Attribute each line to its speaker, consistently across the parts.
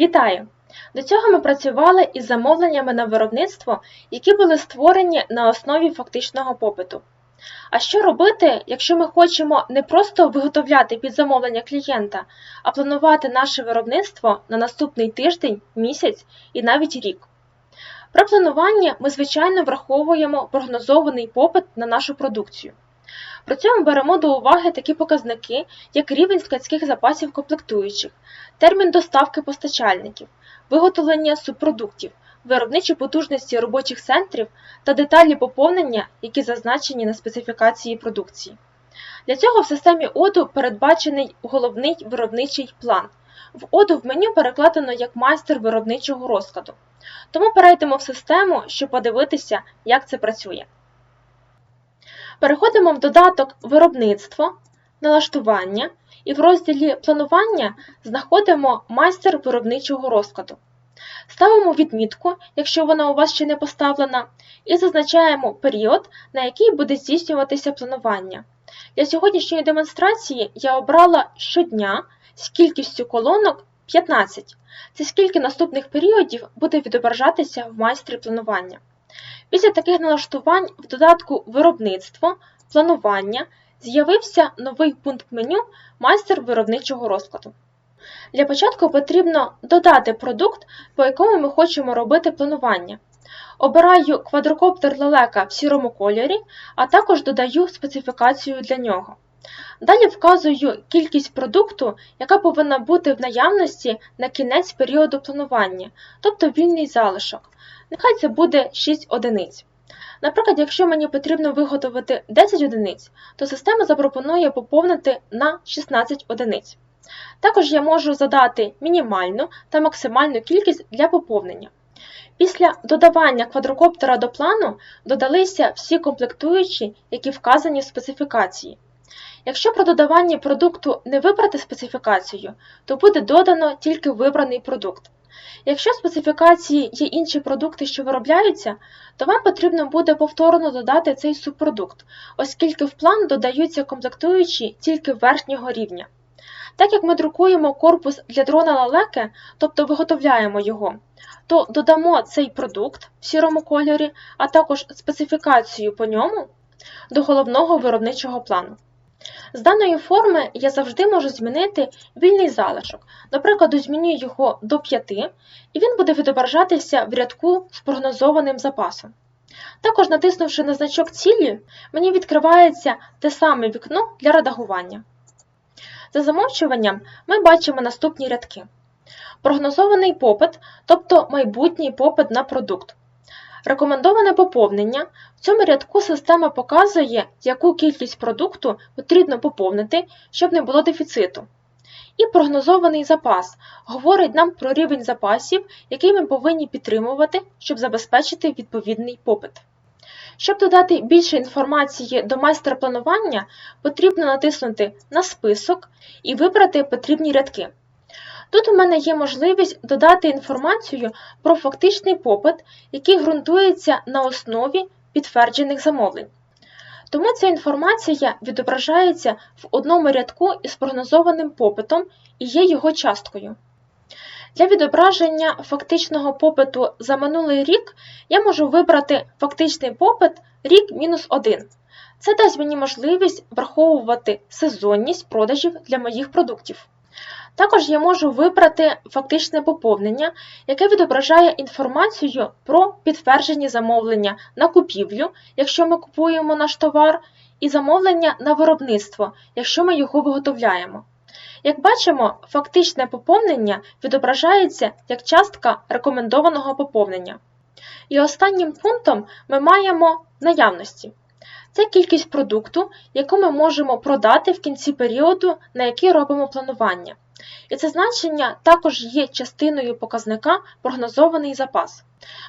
Speaker 1: Вітаю! До цього ми працювали із замовленнями на виробництво, які були створені на основі фактичного попиту. А що робити, якщо ми хочемо не просто виготовляти під замовлення клієнта, а планувати наше виробництво на наступний тиждень, місяць і навіть рік? При плануванні ми, звичайно, враховуємо прогнозований попит на нашу продукцію. При цьому беремо до уваги такі показники, як рівень складських запасів комплектуючих, термін доставки постачальників, виготовлення субпродуктів, виробничі потужності робочих центрів та деталі поповнення, які зазначені на специфікації продукції. Для цього в системі ОДУ передбачений головний виробничий план. В ОДУ в меню перекладено як майстер виробничого розкладу. Тому перейдемо в систему, щоб подивитися, як це працює. Переходимо в додаток Виробництво, налаштування і в розділі Планування знаходимо майстер виробничого розкладу. Ставимо відмітку, якщо вона у вас ще не поставлена, і зазначаємо період, на який буде здійснюватися планування. Для сьогоднішньої демонстрації я обрала щодня з кількістю колонок 15. Це скільки наступних періодів буде відображатися в майстрі планування. Після таких налаштувань в додатку Виробництво, планування з'явився новий пункт меню Майстер виробничого розкладу. Для початку потрібно додати продукт, по якому ми хочемо робити планування. Обираю квадрокоптер лелека в сірому кольорі, а також додаю специфікацію для нього. Далі вказую кількість продукту, яка повинна бути в наявності на кінець періоду планування, тобто вільний залишок. Нехай це буде 6 одиниць. Наприклад, якщо мені потрібно виготовити 10 одиниць, то система запропонує поповнити на 16 одиниць. Також я можу задати мінімальну та максимальну кількість для поповнення. Після додавання квадрокоптера до плану додалися всі комплектуючі, які вказані в специфікації. Якщо при додаванні продукту не вибрати специфікацію, то буде додано тільки вибраний продукт. Якщо в специфікації є інші продукти, що виробляються, то вам потрібно буде повторно додати цей субпродукт, оскільки в план додаються комплектуючі тільки верхнього рівня. Так як ми друкуємо корпус для дрона лалеки, тобто виготовляємо його, то додамо цей продукт в сірому кольорі, а також специфікацію по ньому до головного виробничого плану. З даної форми я завжди можу змінити вільний залишок. Наприклад, зміню його до 5, і він буде відображатися в рядку з прогнозованим запасом. Також, натиснувши на значок цілі, мені відкривається те саме вікно для редагування. За замовчуванням ми бачимо наступні рядки. Прогнозований попит, тобто майбутній попит на продукт. Рекомендоване поповнення. В цьому рядку система показує, яку кількість продукту потрібно поповнити, щоб не було дефіциту. І прогнозований запас говорить нам про рівень запасів, який ми повинні підтримувати, щоб забезпечити відповідний попит. Щоб додати більше інформації до майстра планування, потрібно натиснути на список і вибрати потрібні рядки. Тут у мене є можливість додати інформацію про фактичний попит, який ґрунтується на основі підтверджених замовлень. Тому ця інформація відображається в одному рядку із прогнозованим попитом і є його часткою. Для відображення фактичного попиту за минулий рік я можу вибрати фактичний попит рік мінус 1. Це дасть мені можливість враховувати сезонність продажів для моїх продуктів. Також я можу вибрати фактичне поповнення, яке відображає інформацію про підтверджені замовлення на купівлю, якщо ми купуємо наш товар, і замовлення на виробництво, якщо ми його виготовляємо. Як бачимо, фактичне поповнення відображається як частка рекомендованого поповнення. І останнім пунктом ми маємо наявності. Це кількість продукту, яку ми можемо продати в кінці періоду, на який робимо планування. І це значення також є частиною показника прогнозований запас.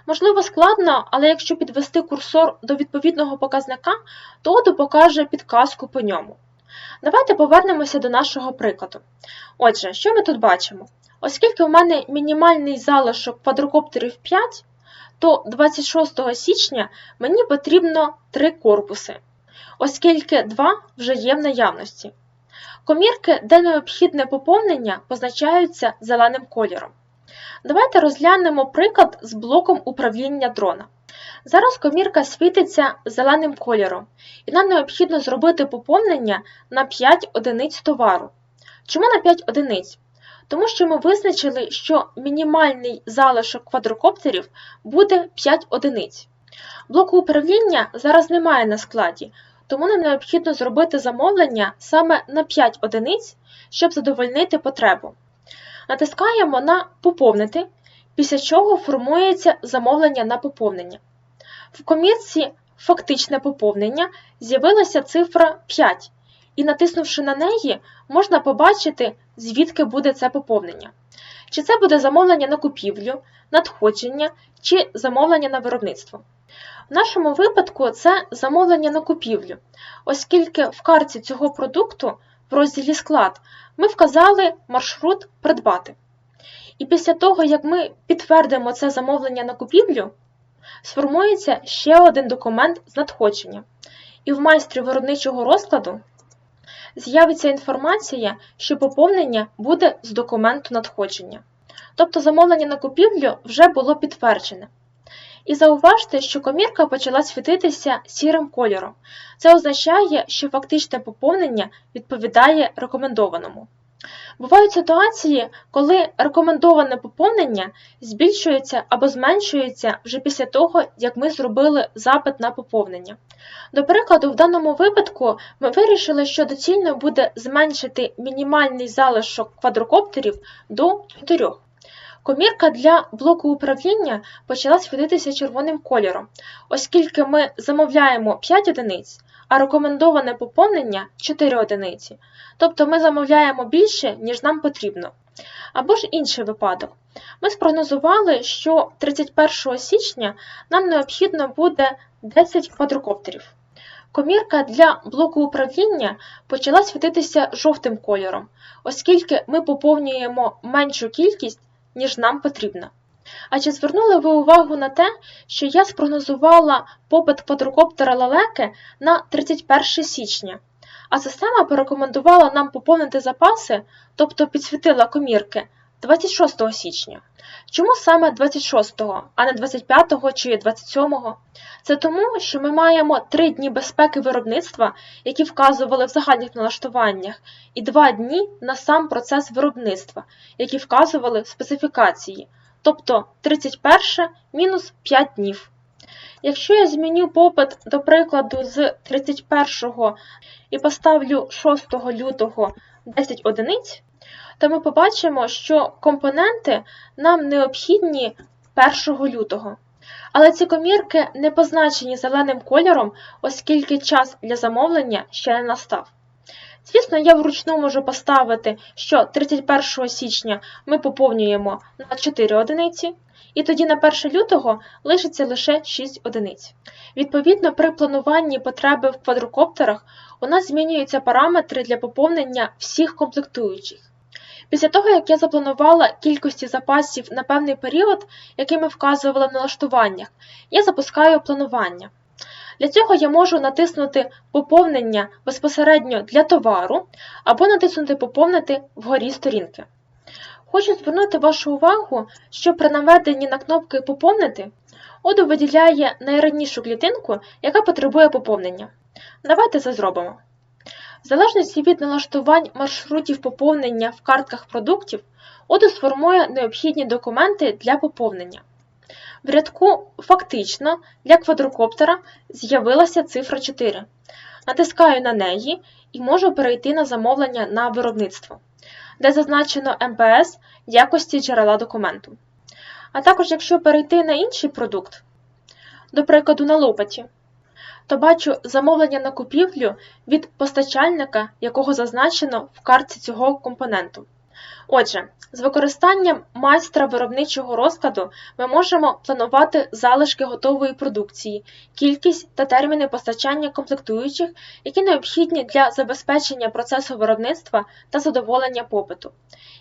Speaker 1: Можливо, складно, але якщо підвести курсор до відповідного показника, то ОДО покаже підказку по ньому. Давайте повернемося до нашого прикладу. Отже, що ми тут бачимо? Оскільки у мене мінімальний залишок квадрокоптерів 5, то 26 січня мені потрібно 3 корпуси, оскільки 2 вже є в наявності. Комірки, де необхідне поповнення, позначаються зеленим кольором. Давайте розглянемо приклад з блоком управління дрона. Зараз комірка світиться зеленим кольором, і нам необхідно зробити поповнення на 5 одиниць товару. Чому на 5 одиниць? Тому що ми визначили, що мінімальний залишок квадрокоптерів буде 5 одиниць. Блоку управління зараз немає на складі, тому нам необхідно зробити замовлення саме на 5 одиниць, щоб задовольнити потребу. Натискаємо на Поповнити, після чого формується замовлення на поповнення. В комірці Фактичне поповнення з'явилася цифра 5, і натиснувши на неї, можна побачити, звідки буде це поповнення. Чи це буде замовлення на купівлю, надходження чи замовлення на виробництво. В нашому випадку це замовлення на купівлю, оскільки в карті цього продукту в розділі склад ми вказали маршрут придбати. І після того, як ми підтвердимо це замовлення на купівлю, сформується ще один документ з надходження. І в майстрі виробничого розкладу з'явиться інформація, що поповнення буде з документу надходження. Тобто замовлення на купівлю вже було підтверджене. І зауважте, що комірка почала світитися сірим кольором. Це означає, що фактичне поповнення відповідає рекомендованому. Бувають ситуації, коли рекомендоване поповнення збільшується або зменшується вже після того, як ми зробили запит на поповнення. До прикладу, в даному випадку ми вирішили, що доцільно буде зменшити мінімальний залишок квадрокоптерів до 4. Комірка для блоку управління почала світитися червоним кольором, оскільки ми замовляємо 5 одиниць, а рекомендоване поповнення 4 одиниці. Тобто ми замовляємо більше, ніж нам потрібно. Або ж інший випадок. Ми спрогнозували, що 31 січня нам необхідно буде 10 квадрокоптерів. Комірка для блоку управління почала світитися жовтим кольором, оскільки ми поповнюємо меншу кількість, ніж нам потрібно. А чи звернули ви увагу на те, що я спрогнозувала попит квадрокоптера лелеки на 31 січня, а система порекомендувала нам поповнити запаси, тобто підсвітила комірки 26 січня. Чому саме 26, а не 25 чи 27? Це тому, що ми маємо 3 дні безпеки виробництва, які вказували в загальних налаштуваннях, і 2 дні на сам процес виробництва, які вказували в специфікації, тобто 31 мінус 5 днів. Якщо я зміню попит, до прикладу, з 31 і поставлю 6 лютого 10 одиниць, то ми побачимо, що компоненти нам необхідні 1 лютого. Але ці комірки не позначені зеленим кольором, оскільки час для замовлення ще не настав. Звісно, я вручну можу поставити, що 31 січня ми поповнюємо на 4 одиниці, і тоді на 1 лютого лишиться лише 6 одиниць. Відповідно, при плануванні потреби в квадрокоптерах у нас змінюються параметри для поповнення всіх комплектуючих. Після того, як я запланувала кількості запасів на певний період, який ми вказували в налаштуваннях, я запускаю планування. Для цього я можу натиснути Поповнення безпосередньо для товару або натиснути Поповнити вгорі сторінки. Хочу звернути вашу увагу, що при наведенні на кнопки Поповнити Odoo виділяє найранішу клітинку, яка потребує поповнення. Давайте це зробимо. В залежності від налаштувань маршрутів поповнення в картках продуктів, Odoo сформує необхідні документи для поповнення. В рядку Фактично для квадрокоптера з'явилася цифра 4. Натискаю на неї і можу перейти на замовлення на виробництво, де зазначено МПС якості джерела документу. А також, якщо перейти на інший продукт, до прикладу, на лопаті, то бачу замовлення на купівлю від постачальника, якого зазначено в картці цього компоненту. Отже, з використанням майстра виробничого розкладу ми можемо планувати залишки готової продукції, кількість та терміни постачання комплектуючих, які необхідні для забезпечення процесу виробництва та задоволення попиту.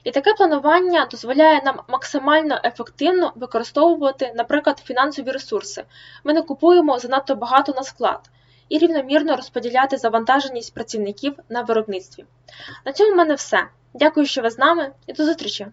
Speaker 1: І таке планування дозволяє нам максимально ефективно використовувати, наприклад, фінансові ресурси. Ми не купуємо занадто багато на склад. І рівномірно розподіляти завантаженість працівників на виробництві. На цьому в мене все. Дякую, що ви з нами, і до зустрічі!